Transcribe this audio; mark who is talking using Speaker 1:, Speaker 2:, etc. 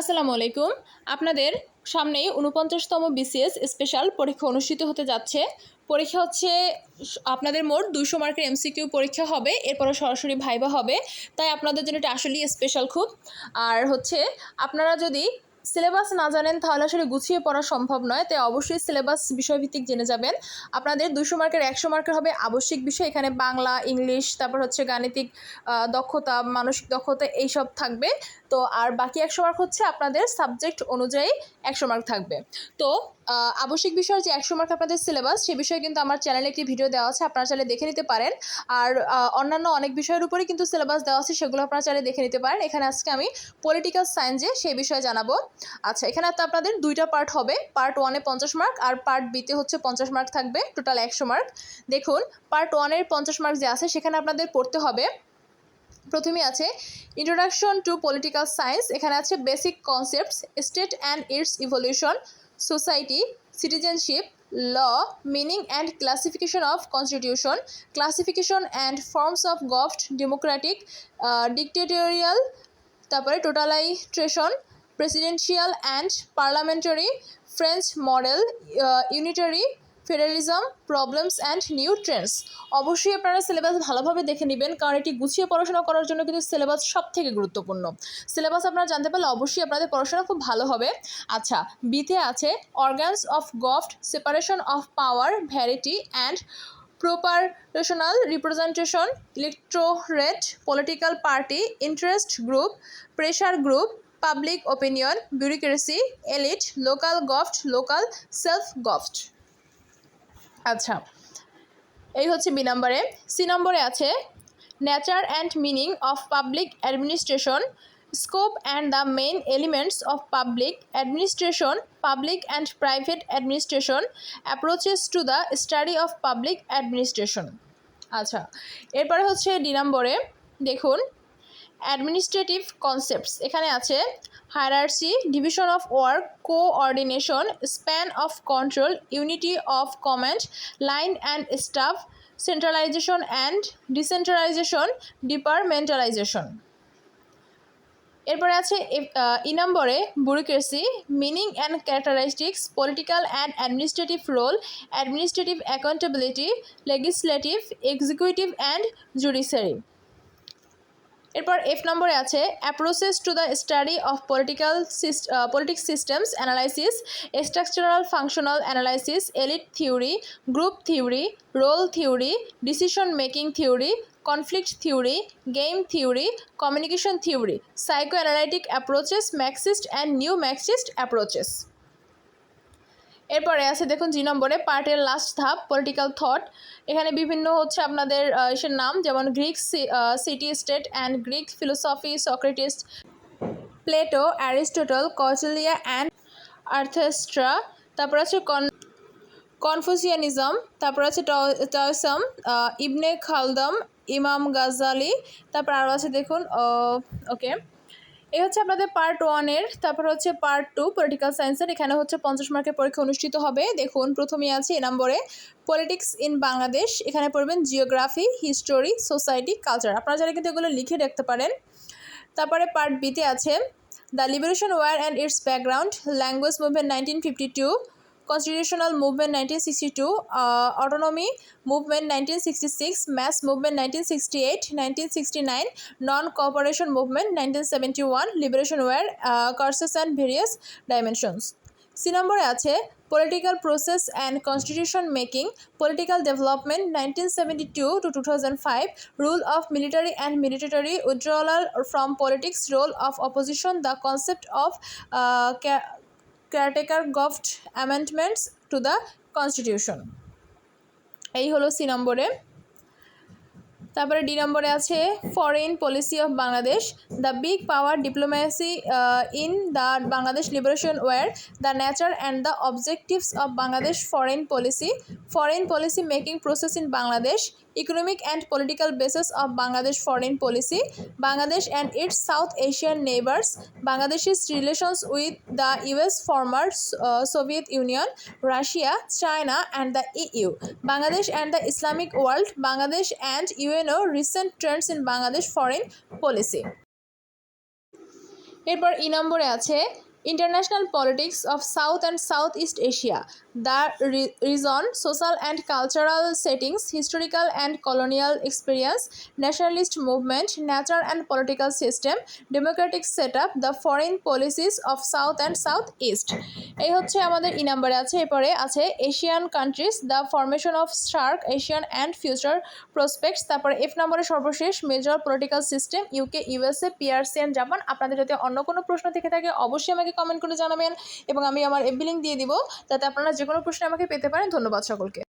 Speaker 1: আসসালামু আলাইকুম আপনাদের সামনেই উনপঞ্চাশতম বিসিএস স্পেশাল পরীক্ষা অনুষ্ঠিত হতে যাচ্ছে পরীক্ষা হচ্ছে আপনাদের মোট দুশো মার্কের এমসিকিউ পরীক্ষা হবে এরপরও সরাসরি ভাইবা হবে তাই আপনাদের জন্য এটা আসলেই স্পেশাল খুব আর হচ্ছে আপনারা যদি সিলেবাস না জানেন তাহলে আসলে গুছিয়ে পড়া সম্ভব নয় তাই অবশ্যই সিলেবাস বিষয়ভিত্তিক জেনে যাবেন আপনাদের দুশো মার্কের একশো মার্কের হবে আবশ্যিক বিষয় এখানে বাংলা ইংলিশ তারপর হচ্ছে গাণিতিক দক্ষতা মানসিক দক্ষতা এইসব থাকবে তো আর বাকি একশো মার্ক হচ্ছে আপনাদের সাবজেক্ট অনুযায়ী একশো মার্ক থাকবে তো আবশ্যিক বিষয়ের যে একশো মার্ক আপনাদের সিলেবাস সে বিষয়ে কিন্তু আমার চ্যানেলে একটি ভিডিও দেওয়া আছে আপনারা চাইলে দেখে নিতে পারেন আর অন্যান্য অনেক বিষয়ের উপরে কিন্তু সিলেবাস দেওয়া আছে সেগুলো আপনারা চাইলে দেখে নিতে পারেন এখানে আজকে আমি পলিটিক্যাল সায়েন্সে সেই বিষয়ে জানাবো আচ্ছা এখানে তো আপনাদের দুইটা পার্ট হবে পার্ট ওয়ানে পঞ্চাশ মার্ক আর পার্ট বিতে হচ্ছে পঞ্চাশ মার্ক থাকবে টোটাল একশো মার্ক দেখুন পার্ট ওয়ানের পঞ্চাশ মার্ক যে আছে সেখানে আপনাদের পড়তে হবে প্রথমে আছে ইন্ট্রোডাকশন টু পলিটিক্যাল সায়েন্স এখানে আছে basic concepts state and its evolution society citizenship law meaning and classification of constitution classification and forms of govt democratic dictatorial তারপরে totalitarian presidential and parliamentary French model unitary federalism problems and new trends অবশ্যই আপনারা syllabus ভালোভাবে দেখে নেবেন কারণ এটি গুছিয়ে পড়াশোনা করার জন্য কিন্তু সিলেবাস সব থেকে গুরুত্বপূর্ণ সিলেবাস আপনারা জানতে পারলে অবশ্যই আপনাদের পড়াশোনা খুব ভালো হবে আচ্ছা বিতে আছে organs of govt separation of power variety and proportional representation electorate political party interest group pressure group public opinion bureaucracy elite local govt local self govt আচ্ছা এই হচ্ছে বি নম্বরে সি নম্বরে আছে nature and meaning of public administration scope and the main elements of public administration public and private administration approaches to the study of public administration আচ্ছা এরপরে হচ্ছে D নম্বরে দেখুন অ্যাডমিনিস্ট্রেটিভ কনসেপ্টস এখানে আছে hierarchy division of work coordination span of control unity of command line and staff centralization and decentralization departmentalization এরপরে আছে E নম্বরে bureaucracy meaning and characteristics political and administrative role administrative accountability legislative executive and judiciary এরপর F নম্বরে আছে approaches to the study of political politics systems analysis structural functional analysis elite theory group theory role theory decision making theory conflict theory game theory communication theory psychoanalytic approaches Marxist and new Marxist approaches এরপরে আছে দেখুন জি নম্বরে পার্টের last ধাপ political thought এখানে বিভিন্ন হচ্ছে আপনাদের এসের নাম যেমন Greek city state and Greek philosophy Socrates Plato Aristotle Kautilya and Arthashastra তারপর আছে কন কনফুসিয়ানিজম তারপর আছে টয়সম ইবনে খালদম ইমাম গাজালি তারপর আরও আছে দেখুন ওকে এ হচ্ছে আপনাদের পার্ট ওয়ানের তারপর হচ্ছে পার্ট টু পলিটিক্যাল সায়েন্সের এখানে হচ্ছে পঞ্চাশ মার্কের পরীক্ষা অনুষ্ঠিত হবে দেখুন প্রথমেই আছে এ নম্বরে পলিটিক্স ইন বাংলাদেশ এখানে পড়বেন জিওগ্রাফি হিস্টোরি সোসাইটি কালচার আপনারা যারা কিন্তু এগুলো লিখে রাখতে পারেন তারপরে পার্ট বিতে আছে the liberation war and its background language movement nineteen fifty two Constitutional Movement 1962, uh, Autonomy Movement 1966, Mass Movement 1968, 1969, Non-Cooperation Movement 1971, Liberation were uh, courses and various dimensions. C number আছে Political Process and Constitution Making, Political Development 1972 to 2005, Rule of Military and Military Withdrawal from Politics, Role of Opposition, the concept of uh, caretaker govt amendments to the constitution এই হলো C নম্বরে তারপরে D নম্বরে আছে foreign policy of Bangladesh the big power diplomacy in the Bangladesh liberation war the nature and the objectives of Bangladesh foreign policy foreign policy making process in Bangladesh economic and political basis of Bangladesh foreign policy Bangladesh and its South Asian neighbours Bangladesh's relations with the US former Soviet Union Russia China and the EU Bangladesh and the Islamic world Bangladesh and UN গেল recent trends in Bangladesh foreign policy এরপর E e নম্বরে আছে international politics of South and South East Asia the region social and cultural settings historical and colonial experience nationalist movement nature and political system democratic set up the foreign policies of South and South East এই হচ্ছে আমাদের E e নাম্বারে আছে এরপরে আছে Asian countries the formation of SAARC Asian and future prospects তারপরে F নম্বরে সর্বশেষ major political system UK USA PRC and Japan আপনাদের যদি অন্য কোনো প্রশ্ন থেকে থাকে অবশ্যই আমাকে কমেন্ট করে জানাবেন এবং আমি আমার এফবি লিঙ্ক দিয়ে দিব যাতে আপনারা যে কোনো প্রশ্নে আমাকে পেতে পারেন ধন্যবাদ সকলকে